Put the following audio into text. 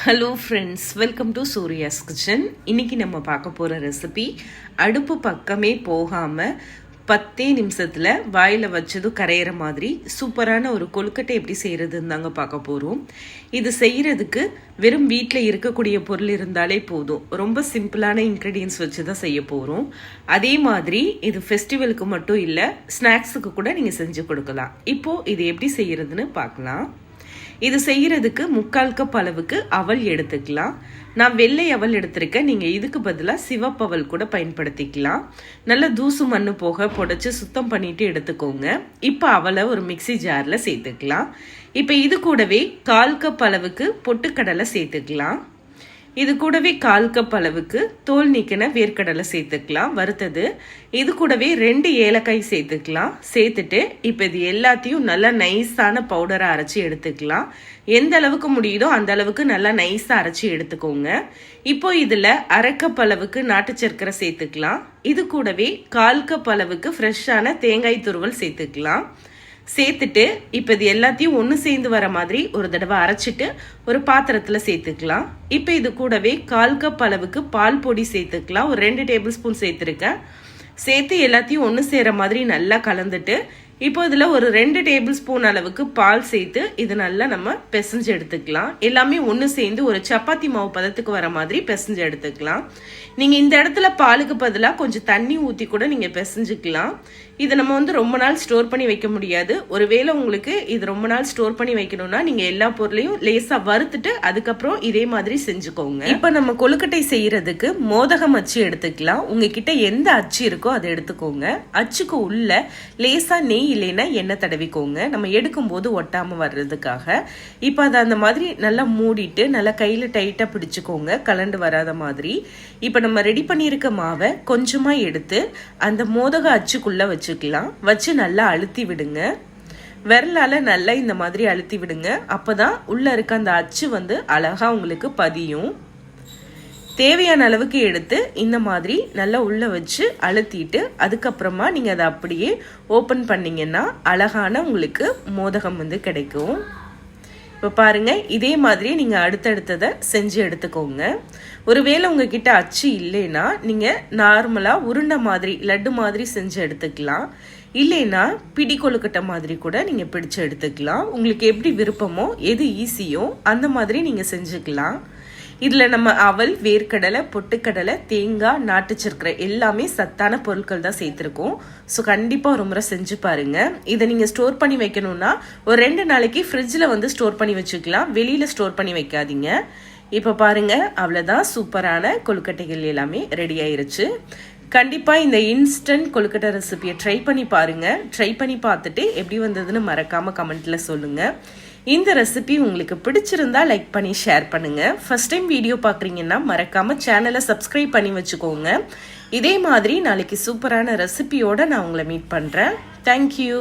Hello friends welcome to Surya's kitchen இன்னைக்கு நம்ம பார்க்க போகிற ரெசிபி அடுப்பு பக்கமே போகாமல் பத்தே நிமிஷத்தில் வாயில் வச்சதும் கரையிற மாதிரி சூப்பரான ஒரு கொழுக்கட்டை எப்படி செய்கிறதுன்னு தாங்க பார்க்க போகிறோம் இது செய்கிறதுக்கு வெறும் வீட்டில் இருக்கக்கூடிய பொருள் இருந்தாலே போதும். ரொம்ப சிம்பிளான இன்க்ரீடியன்ஸ் வச்சு தான் செய்ய போகிறோம் அதே மாதிரி இது ஃபெஸ்டிவலுக்கு மட்டும் இல்லை ஸ்நாக்ஸுக்கு கூட நீங்கள் செஞ்சு கொடுக்கலாம். இப்போது இது எப்படி செய்கிறதுன்னு பார்க்கலாம். இது செய்கிறதுக்கு முக்கால் கப் அளவுக்கு அவல் எடுத்துக்கலாம். நான் வெள்ளை அவல் எடுத்திருக்கேன். நீங்கள் இதுக்கு பதிலாக சிவப்பவல் கூட பயன்படுத்திக்கலாம். நல்ல தூசு மண்ணு போக புடைச்சி சுத்தம் பண்ணிட்டு எடுத்துக்கோங்க. இப்போ அவலை ஒரு மிக்சி ஜாரில் சேர்த்துக்கலாம். இப்போ இது கூடவே கால் கப் அளவுக்கு பொட்டுக்கடலை சேர்த்துக்கலாம். இது கூடவே கால் கப் அளவுக்கு தோல் நீக்கின வேர்க்கடலை சேர்த்துக்கலாம். வறுத்தது. இது கூடவே ரெண்டு ஏலக்காய் சேர்த்துக்கலாம். சேர்த்துட்டு இப்போ இது எல்லாத்தையும் நல்லா நைஸான பவுடரை அரைச்சி எடுத்துக்கலாம். எந்த அளவுக்கு முடியுதோ அந்த அளவுக்கு நல்லா நைஸாக அரைச்சி எடுத்துக்கோங்க. இப்போ இதில் அரைக்கப் அளவுக்கு நாட்டு சர்க்கரை சேர்த்துக்கலாம். இது கூடவே கால் கப் அளவுக்கு ஃப்ரெஷ்ஷான தேங்காய் துருவல் சேர்த்துக்கலாம். சேர்த்துட்டு இப்போ இது எல்லாத்தையும் ஒன்று சேர்ந்து வர மாதிரி ஒரு தடவை அரைச்சிட்டு ஒரு பாத்திரத்தில் சேர்த்துக்கலாம். இப்போ இது கூடவே கால் கப் அளவுக்கு பால் பொடி சேர்த்துக்கலாம். ஒரு ரெண்டு டேபிள் ஸ்பூன் சேர்த்துருக்கேன். சேர்த்து எல்லாத்தையும் ஒன்று சேர மாதிரி நல்லா கலந்துட்டு இப்போ இதில் ஒரு ரெண்டு டேபிள் ஸ்பூன் அளவுக்கு பால் சேர்த்து இது நல்லா நம்ம பிசைஞ்சு எடுத்துக்கலாம். எல்லாமே ஒன்று சேர்ந்து ஒரு சப்பாத்தி மாவு பதத்துக்கு வர மாதிரி பிசைஞ்சு எடுத்துக்கலாம். நீங்கள் இந்த இடத்துல பாலுக்கு பதிலாக கொஞ்சம் தண்ணி ஊற்றி கூட நீங்கள் பிசைஞ்சுக்கலாம். இதை நம்ம வந்து ரொம்ப நாள் ஸ்டோர் பண்ணி வைக்க முடியாது. ஒருவேளை உங்களுக்கு இது ரொம்ப நாள் ஸ்டோர் பண்ணி வைக்கணும்னா நீங்கள் எல்லா பொருளையும் லேசாக வறுத்துட்டு அதுக்கப்புறம் இதே மாதிரி செஞ்சுக்கோங்க. இப்போ நம்ம கொழுக்கட்டை செய்கிறதுக்கு மோதகம் அச்சு எடுத்துக்கலாம். உங்ககிட்ட எந்த அச்சு இருக்கோ அதை எடுத்துக்கோங்க. அச்சுக்கு உள்ள லேசாக நெய் இல்லைன்னா எண்ணெய் தடவிக்கோங்க. நம்ம எடுக்கும்போது ஒட்டாமல் வர்றதுக்காக. இப்போ அதை அந்த மாதிரி நல்லா மூடிட்டு நல்லா கையில் டைட்டாக பிடிச்சிக்கோங்க. கலண்டு வராத மாதிரி. இப்போ நம்ம ரெடி பண்ணியிருக்க மாவை கொஞ்சமாக எடுத்து அந்த மோதக அச்சுக்குள்ளே வச்சுக்கலாம். வச்சு நல்லா அழுத்தி விடுங்க. விரலால் நல்லா இந்த மாதிரி அழுத்தி விடுங்க. அப்போ தான் உள்ளே இருக்க அந்த அச்சு வந்து அழகாக உங்களுக்கு பதியும். தேவையான அளவுக்கு எடுத்து இந்த மாதிரி நல்லா உள்ளே வச்சு அழுத்திட்டு அதுக்கப்புறமா நீங்கள் அதை அப்படியே ஓப்பன் பண்ணிங்கன்னா அழகான உங்களுக்கு மோதகம் வந்து கிடைக்கும். இப்போ பாருங்கள் இதே மாதிரி நீங்கள் அடுத்தடுத்ததை செஞ்சு எடுத்துக்கோங்க. ஒருவேளை உங்ககிட்ட அச்சு இல்லைன்னா நீங்கள் நார்மலாக உருண்டை மாதிரி லட்டு மாதிரி செஞ்சு எடுத்துக்கலாம். இல்லைன்னா பிடி கொழுக்கட்டை மாதிரி கூட நீங்கள் பிடிச்சு எடுத்துக்கலாம். உங்களுக்கு எப்படி விருப்பமோ எது ஈஸியோ அந்த மாதிரி நீங்கள் செஞ்சுக்கலாம். இதில் நம்ம அவல் வேர்க்கடலை பொட்டுக்கடலை தேங்காய் நாட்டு சர்க்கரை எல்லாமே சத்தான பொருட்கள் தான் சேர்த்துருக்கோம். ஸோ கண்டிப்பாக ஒரு முறை செஞ்சு பாருங்கள் இதை நீங்கள் ஸ்டோர் பண்ணி வைக்கணும்னா ஒரு ரெண்டு நாளைக்கு ஃப்ரிட்ஜில் வந்து ஸ்டோர் பண்ணி வச்சுக்கலாம். வெளியில் ஸ்டோர் பண்ணி வைக்காதீங்க. இப்போ பாருங்கள் அவ்வளோதான் சூப்பரான கொழுக்கட்டைகள் எல்லாமே ரெடி ஆயிருச்சு. கண்டிப்பாக இந்த இன்ஸ்டன்ட் கொழுக்கட்டை ரெசிபியை ட்ரை பண்ணி பாருங்கள் ட்ரை பண்ணி பார்த்துட்டு எப்படி வந்ததுன்னு மறக்காமல் கமெண்ட்டில் சொல்லுங்கள் இந்த ரெசிபி உங்களுக்கு பிடிச்சிருந்தா லைக் பண்ணி ஷேர் பண்ணுங்கள் ஃபஸ்ட் டைம் வீடியோ பார்க்குறீங்கன்னா மறக்காமல் சேனலை சப்ஸ்கிரைப் பண்ணி வச்சுக்கோங்க. இதே மாதிரி நாளைக்கு சூப்பரான ரெசிபியோடு நான் உங்களை மீட் பண்ணுறேன் தேங்க்யூ